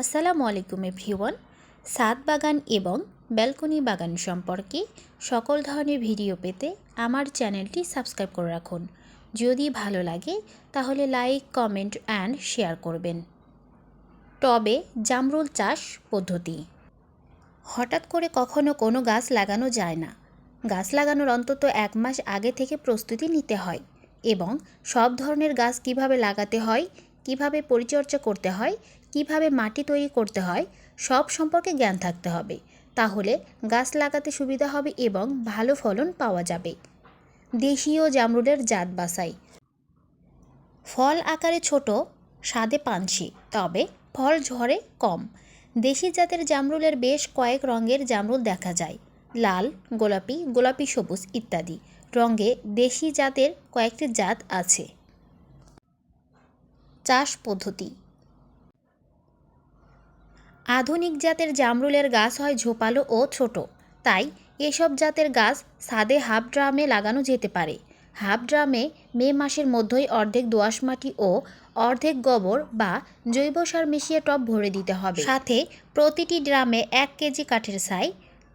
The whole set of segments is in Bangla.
আসসালামু আলাইকুম এভরিওয়ান। ছাদ বাগান এবং ব্যালকনি বাগান সম্পর্কে সকল ধরনের ভিডিও পেতে আমার চ্যানেলটি সাবস্ক্রাইব করে রাখুন। যদি ভালো লাগে, তাহলে লাইক, কমেন্ট অ্যান্ড শেয়ার করবেন। টবে জামরুল চাষ পদ্ধতি। হঠাৎ করে কখনো কোনো গাছ লাগানো যায় না। গাছ লাগানোর অন্তত এক মাস আগে থেকে প্রস্তুতি নিতে হয় এবং সব ধরনের গাছ কীভাবে লাগাতে হয় কীভাবে পরিচর্যা করতে হয়, কীভাবে মাটি তৈরি করতে হয়, সব সম্পর্কে জ্ঞান থাকতে হবে। তাহলে গাছ লাগাতে সুবিধা হবে এবং ভালো ফলন পাওয়া যাবে। দেশীয় জামরুলের জাত বাছাই। ফল আকারে ছোট, স্বাদে পানসি, তবে ফল ঝরে কম। দেশি জাতের জামরুলের বেশ কয়েক রঙের জামরুল দেখা যায়। লাল, গোলাপি গোলাপি সবুজ ইত্যাদি। রঙে দেশি জাতের কয়েকটি জাত আছে। চাষ পদ্ধতি। আধুনিক জাতের জামরুলের গাছ হয় ঝোপালো ও ছোট। তাই এসব জাতের গাছ ছাদে হাফ ড্রামে লাগানো যেতে পারে। হাফ ড্রামে মে মাসের মধ্যেই অর্ধেক দোআঁশ মাটি ও অর্ধেক গোবর বা জৈব সার মিশিয়ে টব ভরে দিতে হবে। সাথে প্রতিটি ড্রামে এক কেজি কাঠের ছাই,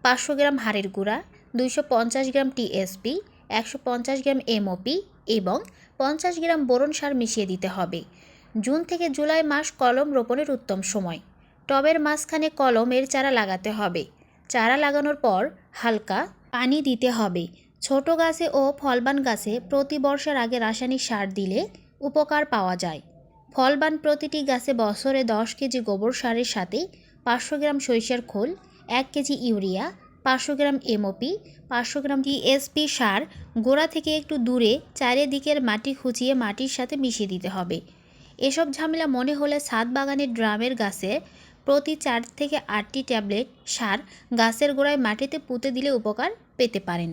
পাঁচশো গ্রাম হাড়ের গুঁড়া, দুইশো পঞ্চাশ গ্রাম টিএসপি একশো পঞ্চাশ গ্রাম এমওপি এবং পঞ্চাশ গ্রাম বোরন সার মিশিয়ে দিতে হবে। জুন থেকে জুলাই মাস কলম রোপণের উত্তম সময়। টবের মাঝখানে কলমের চারা লাগাতে হবে। চারা লাগানোর পর হালকা পানি দিতে হবে। ছোট গাছে ও ফলবান গাছে প্রতি বর্ষার আগে রাসায়নিক সার দিলে উপকার পাওয়া যায়। ফলবান প্রতিটি গাছে বছরে দশ কেজি গোবর সারের সাথে পাঁচশো গ্রাম সরিষার খোল, এক কেজি ইউরিয়া, পাঁচশো গ্রাম এমওপি, পাঁচশো গ্রাম টিএসপি সার, গোড়া থেকে একটু দূরে চারিদিকের মাটি খুঁচিয়ে মাটির সাথে মিশিয়ে দিতে হবে। এসব ঝামেলা মনে হলে ছাদ বাগানের ড্রামের গাছে প্রতি চার থেকে আটটি ট্যাবলেট সার গাছের গোড়ায় মাটিতে পুঁতে দিলে উপকার পেতে পারেন।